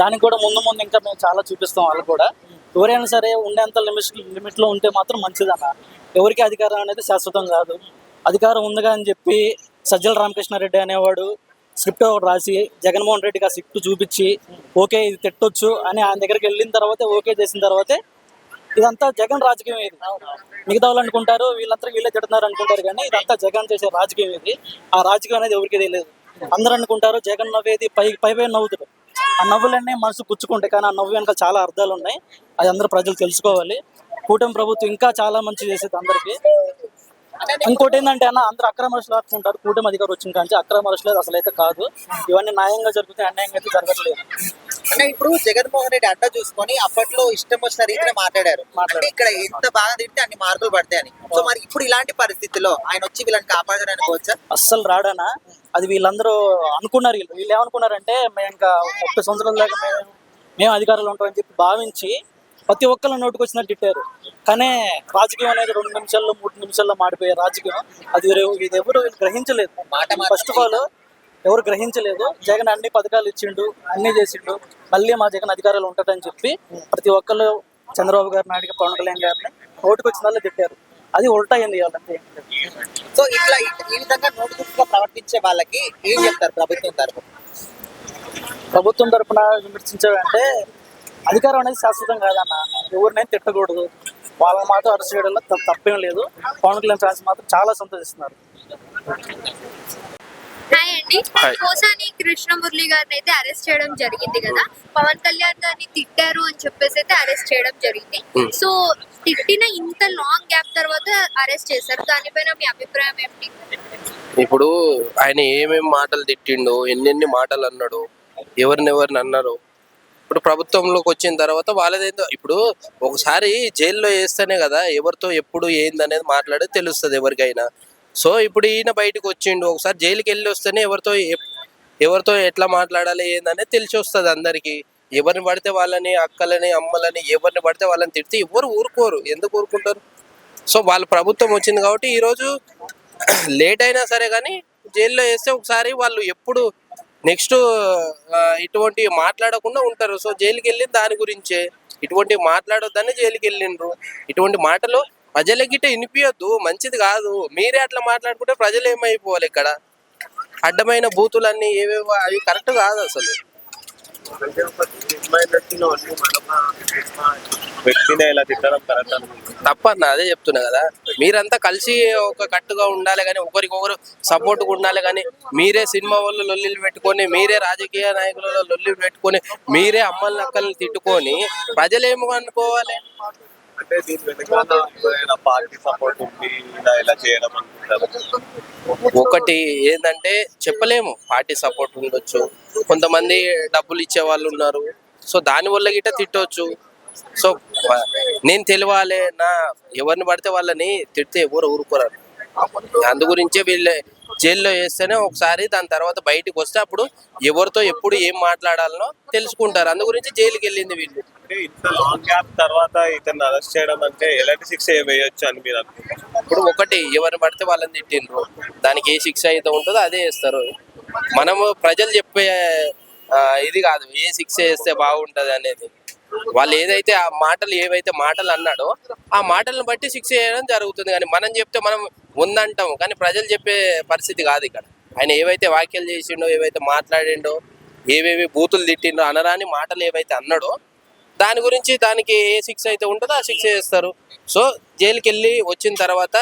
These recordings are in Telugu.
దానికి కూడా ముందు ముందు ఇంకా మేము చాలా చూపిస్తాం వాళ్ళు కూడా. ఎవరైనా సరే ఉండేంత లిమిట్ లిమిట్లో ఉంటే మాత్రం మంచిదన్న. ఎవరికి అధికారం అనేది శాశ్వతం కాదు. అధికారం ఉందిగా అని చెప్పి సజ్జల రామకృష్ణారెడ్డి అనేవాడు స్క్రిప్ట్ ఒకటి రాసి జగన్మోహన్ రెడ్డికి ఆ స్క్రిప్ట్ చూపించి ఓకే ఇది తిట్టొచ్చు అని ఆయన దగ్గరికి వెళ్ళిన తర్వాతే ఓకే చేసిన తర్వాతే ఇదంతా జగన్ రాజకీయం ఇది. మిగతా వాళ్ళు అనుకుంటారు వీళ్ళంతా వీళ్ళే తిడుతున్నారు అనుకుంటారు కానీ ఇదంతా జగన్ చేసే రాజకీయం ఇది. ఆ రాజకీయం అనేది ఎవరికి తెలియదు. అందరూ అనుకుంటారు జగన్ నవ్వేది పై పై పై నవ్వుతారు. ఆ నవ్వులన్నీ మనసు గుచ్చుకుంటాయి కానీ ఆ నవ్వు వెనక చాలా అర్థాలు ఉన్నాయి. అది అందరూ ప్రజలు తెలుసుకోవాలి. కూటమి ప్రభుత్వం ఇంకా చాలా మంచి చేసేది అందరికీ. ఇంకోటి ఏంటంటే అన్న అందరూ అక్రమ అరెస్టులు ఆడుకుంటారు కూటమి అధికారం వచ్చిన కానీ అక్రమ అరెస్టులు అసలు అయితే కాదు. ఇవన్నీ న్యాయంగా జరుగుతాయి అన్యాయంగా అయితే జరగట్లేదు. అంటే ఇప్పుడు జగన్మోహన్ రెడ్డి అడ్డ చూసుకొని అప్పట్లో ఇష్టం వచ్చిన రీతిలో మాట్లాడారు. ఇక్కడ ఎంత బాగా తింటే అన్ని మార్కులు పడతాయని. సో మరి ఇప్పుడు ఇలాంటి పరిస్థితుల్లో ఆయన వచ్చి వీళ్ళని కాపాడారు అనుకోవచ్చా? అస్సలు రాడనా? అది వీళ్ళందరూ అనుకున్నారు వీళ్ళు వీళ్ళు ఏమనుకున్నారంటే మేము ఇంకా ముప్పై సంవత్సరాల దాకా మేము మేము అధికారంలో ఉంటామని చెప్పి భావించి ప్రతి ఒక్కళ్ళ నోటికి వచ్చినట్టు తిట్టారు. కానీ రాజకీయం అనేది రెండు నిమిషాల్లో మూడు నిమిషాల్లో మాడిపోయే రాజకీయం. అది ఇది ఎవరు గ్రహించలేదు. ఫస్ట్ ఆఫ్ ఆల్ ఎవరు గ్రహించలేదు. జగన్ అన్ని పథకాలు ఇచ్చిండు అన్ని చేసిండు. మళ్ళీ మా జగన్ అధికారాలు ఉంటాడని చెప్పి ప్రతి ఒక్కళ్ళు చంద్రబాబు గారిని అడిగి పవన్ కళ్యాణ్ గారిని నోటికి వచ్చిన వాళ్ళు తిట్టారు. అది ఉల్టా అయింది ఇవాళంటే సో ఇట్లా ఈ- విధంగా నోటుగా ప్రవర్తించే వాళ్ళకి ఏం చెప్తారు ప్రభుత్వం తరపు ప్రభుత్వం తరపున విమర్శించాలంటే అధికారం అనేది శాశ్వతం కాదన్న. ఎవరినైనా తిట్టకూడదు. వాళ్ళని మాత్రం అరెస్ట్ చేయడంలో తప్పేం లేదు. పవన్ కళ్యాణ్ ఫ్యాన్స్ మాత్రం చాలా సంతోషిస్తున్నారు. హాయ్ అండి. కోసాని కృష్ణమురళి గారిని అయితే అరెస్ట్ చేయడం జరిగింది కదా. పవన్ కళ్యాణ్ గారిని తిట్టారు అని చెప్పేసి అయితే అరెస్ట్ చేయడం జరిగింది. సో తిట్టిన ఇంత లాంగ్ గ్యాప్ తర్వాత అరెస్ట్ చేశారు. దానిపైన మీ అభిప్రాయం ఏంటి ఇప్పుడు ఆయన ఏమేం మాటలు తిట్టిండు ఎన్నెన్ని మాటలు అన్నాడు ఎవరిని ఎవరిని అన్నారు ఇప్పుడు ప్రభుత్వంలోకి వచ్చిన తర్వాత వాళ్ళదేందో ఇప్పుడు ఒకసారి జైల్లో వేస్తేనే కదా ఎవరితో ఎప్పుడు ఏందనేది మాట్లాడే తెలుస్తుంది ఎవరికైనా. సో ఇప్పుడు ఈయన బయటకు వచ్చిండు ఒకసారి జైలుకి వెళ్ళి వస్తేనే ఎవరితో ఎవరితో ఎట్లా మాట్లాడాలి ఏందనేది తెలిసి వస్తుంది అందరికీ. ఎవరిని పడితే వాళ్ళని అక్కలని అమ్మలని ఎవరిని పడితే వాళ్ళని తిడితే ఎవరు ఊరుకోరు. ఎందుకు ఊరుకుంటారు? సో వాళ్ళ ప్రభుత్వం వచ్చింది కాబట్టి ఈరోజు లేట్ అయినా సరే కానీ జైల్లో వేస్తే ఒకసారి వాళ్ళు ఎప్పుడు నెక్స్ట్ ఇటువంటి మాట్లాడకుండా ఉంటారు. సో జైలుకి వెళ్ళి దాని గురించే. ఇటువంటి మాట్లాడొద్దని జైలుకి వెళ్ళిండ్రు ఇటువంటి మాటలు ప్రజలకి వినిపించద్దు మంచిది కాదు. మీరే అట్లా మాట్లాడుకుంటే ప్రజలు ఏమైపోవాలి ఇక్కడ? అడ్డమైన బూతులన్నీ ఏవేవో అవి కరెక్ట్ కాదు అసలు. వ్యక్తిని ఇలా తిట్టడం కరెక్ట్ తప్పన్న అదే చెప్తున్నా కదా. మీరంతా కలిసి ఒక కట్టుగా ఉండాలి కానీ ఒకరికొకరు సపోర్ట్గా ఉండాలి కానీ మీరే సినిమా వాళ్ళు లొల్లిలు పెట్టుకొని మీరే రాజకీయ నాయకులలో లొల్లిలు పెట్టుకొని మీరే అమ్మల్ని అక్కల్ని తిట్టుకొని ప్రజలేమో అనుకోవాలి అంటే దీని వెనకాల పార్టీ సపోర్ట్ ఉంది ఇలా ఇలా చేయడం అనుకుంటారు? ఒకటి ఏంటంటే చెప్పలేము పార్టీ సపోర్ట్ ఉండొచ్చు. కొంతమంది డబ్బులు ఇచ్చే వాళ్ళు ఉన్నారు. సో దాని వల్ల గిట్ట తిట్టవచ్చు సో నేను తెలియాలి నా ఎవరిని పడితే వాళ్ళని తిడితే ఎవరు ఊరుకోరారు అందు గురించే వీళ్ళే జైల్లో వేస్తేనే ఒకసారి దాని తర్వాత బయటికి వస్తే అప్పుడు ఎవరితో ఎప్పుడు ఏం మాట్లాడాలనో తెలుసుకుంటారు. అందు గురించి జైలుకి వెళ్ళింది వీళ్ళు. ఇంత లాంగ్ గ్యాప్ తర్వాత ఇతను అరెస్ట్ చేయడం అంటే ఎలాంటి శిక్ష వేయొచ్చు అని మీరు ఇప్పుడు ఒకటి ఎవరిని పడితే వాళ్ళని తిట్టిండ్రు. దానికి ఏ శిక్ష అయితే ఉంటుందో అదే వేస్తారు మనము ప్రజలు చెప్పే ఇది కాదు. ఏ శిక్ష వేస్తే బాగుంటది అనేది. వాళ్ళు ఏదైతే ఆ మాటలు ఏవైతే మాటలు అన్నాడో ఆ మాటలను బట్టి శిక్ష చేయడం జరుగుతుంది. కానీ మనం చెప్తే మనం ఉందంటాం కానీ ప్రజలు చెప్పే పరిస్థితి కాదు ఇక్కడ. ఆయన ఏవైతే వ్యాఖ్యలు చేసిండో ఏవైతే మాట్లాడిండో ఏవేవి బూతులు తిట్టిండో అనరాని మాటలు ఏవైతే అన్నాడో దాని గురించి దానికి ఏ శిక్ష అయితే ఉంటుందో ఆ శిక్ష చేస్తారు. సో జైలుకి వెళ్ళి వచ్చిన తర్వాత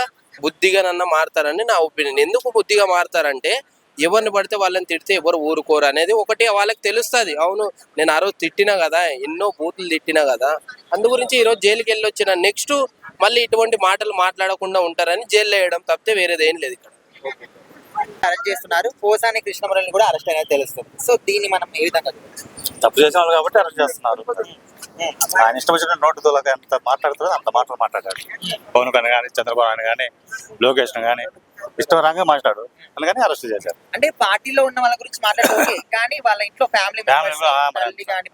బుద్ధిగా నన్న మారుతారని నా ఒపీనియన్. ఎందుకు బుద్ధిగా మారుతారంటే ఎవరిని పడితే వాళ్ళని తిడితే ఎవరు ఊరుకోరు అనేది ఒకటి వాళ్ళకి తెలుస్తుంది. అవును నేను ఆ రోజు తిట్టినా కదా ఎన్నో బూతులు తిట్టినా కదా అందు గురించి ఈరోజు జైలుకి వెళ్ళి వచ్చిన నెక్స్ట్ మళ్ళీ ఇటువంటి మాటలు మాట్లాడకుండా ఉంటారని జైల్లో వేయడం తప్పితే వేరేది ఏం లేదు ఇక్కడ. అరెస్ట్ చేస్తున్నారు. కోసాని కృష్ణమురళిని కూడా అరెస్ట్ అయినా తెలుస్తుంది. సో దీన్ని మనం ఏ విధంగా? తప్పు చేసిన వాళ్ళు కాబట్టి అరెస్ట్ చేస్తున్నారు. ఆయన ఇష్టం వచ్చిన నోటు తోలక ఎంత మాట్లాడుతుందో అంత మాటలు మాట్లాడారు పవన్ కళ్యాణ్ కానీ చంద్రబాబు నాయుడు కానీ లోకేష్ కానీ ఇష్టంగా మాట్లాడు. అందుకని అరెస్ట్ చేశారు. అంటే పార్టీలో ఉన్న వాళ్ళ గురించి మాట్లాడే కానీ వాళ్ళ ఇంట్లో ఫ్యామిలీ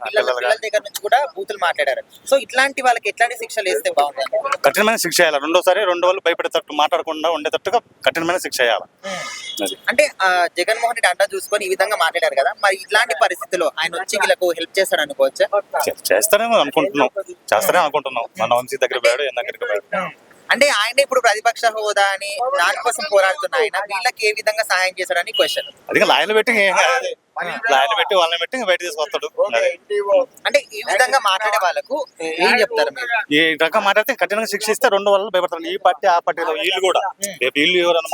పిల్లల దగ్గర నుంచి కూడా బూతులు మాట్లాడారు. సో ఇట్లాంటి వాళ్ళకి ఎట్లాంటి శిక్షలు వేస్తే బాగుంటుంది? కఠినమైన శిక్ష వేయాలి. రెండోసారి రెండు వాళ్ళు భయపడేటట్టు మాట్లాడకుండా ఉండేటట్టుగా కఠినమైన శిక్ష వేయాలి. అంటే జగన్మోహన్ రెడ్డి అంట చూసుకొని ఈ విధంగా మాట్లాడారు కదా. మరి ఇట్లాంటి పరిస్థితుల్లో ఆయన వచ్చి వీళ్ళకు హెల్ప్ చేస్తాడు అనుకోవచ్చా? చేస్తారేమో అనుకుంటున్నాం. చేస్తారేమో అనుకుంటున్నాం. మన వంశీ దగ్గర పోయాడు దగ్గరికి పోయాడు. అంటే ఆయన ఇప్పుడు ప్రతిపక్ష హోదా అని దానికోసం పోరాడుతున్న ఆయన. వీళ్ళకి ఏ విధంగా సహాయం చేశాడని క్వశ్చన్ అది లాయలు పెట్టి. లాయలు పెట్టి వాళ్ళని పెట్టి బయట తీసుకొస్తాడు. అంటే ఈ విధంగా మాట్లాడే వాళ్ళకు ఏం చెప్తారు ఈ రకం మాట్లాడితే కఠినంగా శిక్ష ఇస్తే రెండు వాళ్ళు భయపడతారు. ఈ పార్టీ ఆ పార్టీ వీళ్ళు కూడా. రేపు వీళ్ళు ఎవరైనా